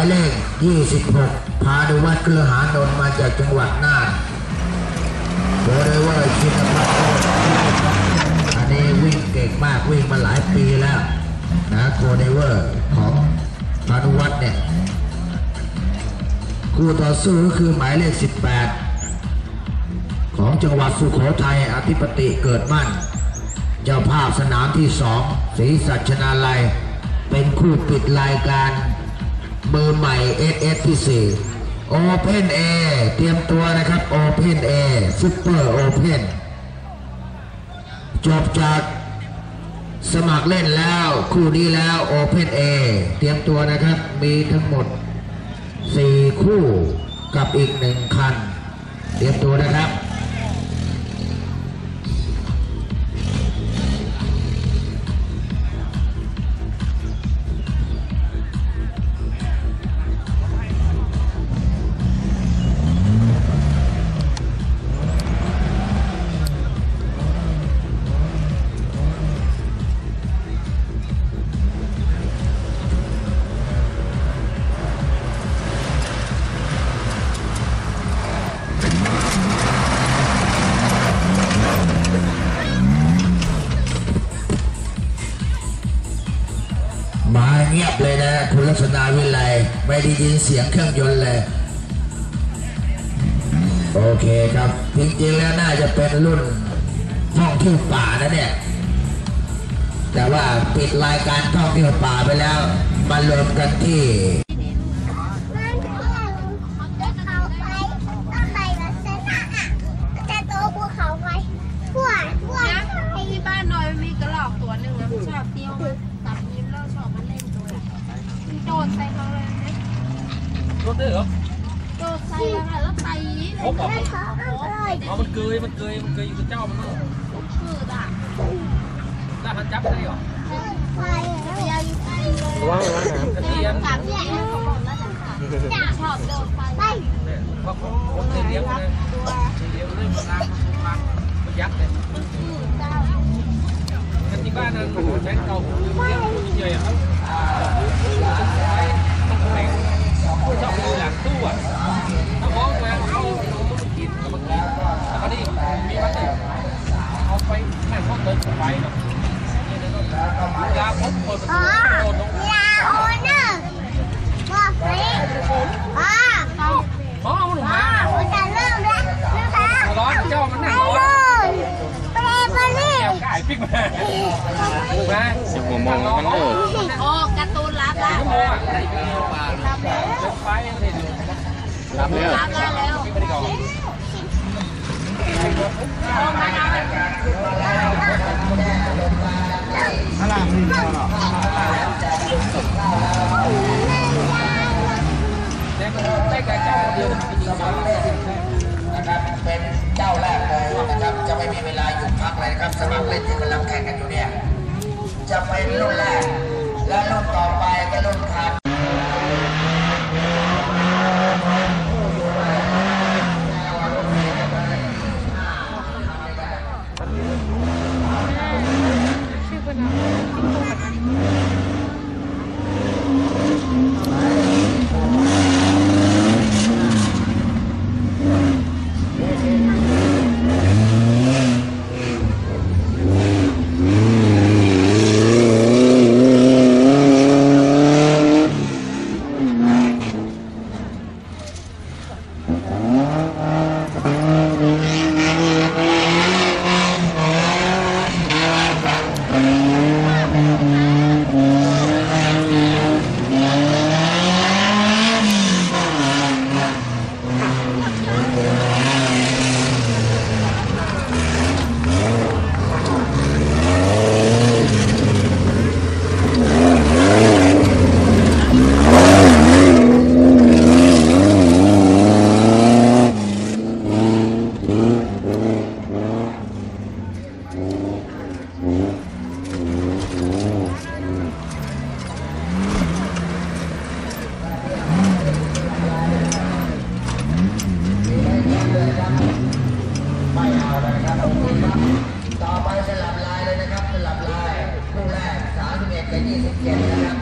ายเลข 26 พานุวัฒน์เครือหานนท์มาจากจังหวัดน่านโดยได้ว่าชินพัฒน์อันนี้วิ่งเก่งมากวิ่งมาหลายปีแล้วนะโคเดเวอร์ของพานุวัฒน์เนี่ยคู่ต่อสู้ก็คือหมายเลข 18 ของจังหวัดสุโขทัยอธิปติเกิดมั่น เจ้าภาพสนามที่สองศรีสัชนาลัย เป็นคู่ปิดรายการ เบอใหม่ SS ที่ 4 Open A เตรียมตัวนะครับ Open A Super Open จบจากสมัครเล่นแล้วคู่นี้แล้ว Open A เตรียมตัวนะครับ มีทั้งหมดสี่คู่กับอีกหนึ่งคัน เตรียมตัวนะครับ เงียบเลยนะ คุณลักษณะวิไลไม่ได้ยินเสียงเครื่องยนต์เลย โอเคครับ จริงๆแล้วน่าจะเป็นรุ่นท่องเที่ยวป่านะเนี่ย แต่ว่าปิดรายการท่องเที่ยวป่าไปแล้วมารวมกันที่มันพื่อนเขาไปต้องไปลักษณะอะแต่ตัวภูเขาไฟพวกพวกนะที่บ้านน้อยมีกระรอกตัวหนึ่งนะชอบเที่ยว โดดใส่เขาเลยนะรถด้วยเหรอโดดใส่แล้วค่ะแล้วตีเลยเขาบอกให้เขาเอาเลยอ๋อมันเกยมันเกยมันเกยอยู่กับเจ้ามันเนอะคือด่าแล้วมันจับได้เหรอไฟแล้วยาวอยู่ใกล้เลยว้าวว้าวกระเทียมตับเนี่ยเขาบอกน่าจะขาดชอบโดดไปไปเนี่ยเพราะคนเคยเลี้ยงมันนะเคยเลี้ยงเรื่องมันรักมันมันยักษ์เลยคือเจ้ากันที่บ้านนั้นแบงค์เก่าเลี้ยงตัวใหญ่อะครับไปต้องแข่ง ผู้ชอบดูหลังตู้อะถ้ามองมาเขาต้องกินก็มากินแต่คราวนี้มีมันเนี่ยเอาไปแม่งเขาเดินไปเนาะเวลาพบคน อ๋อ โดนลง ยาโอเนอร์บอกไปอ๋อ อ๋อมันลง อ๋อ มา ผมจะเริ่มแล้วนะคะ ร้อนเจ้ามัน ไป นั่งร้อน เลยไปไปเลย แก้วไก่ ปิ๊กมาถูกไหมสิบโมงมันเลิกโอ้การ์ตูนรับแล้วชั่วโมงอะได้กิโลบาทรับแล้วรถไฟไม่ได้ดูรับแล้ว สลับ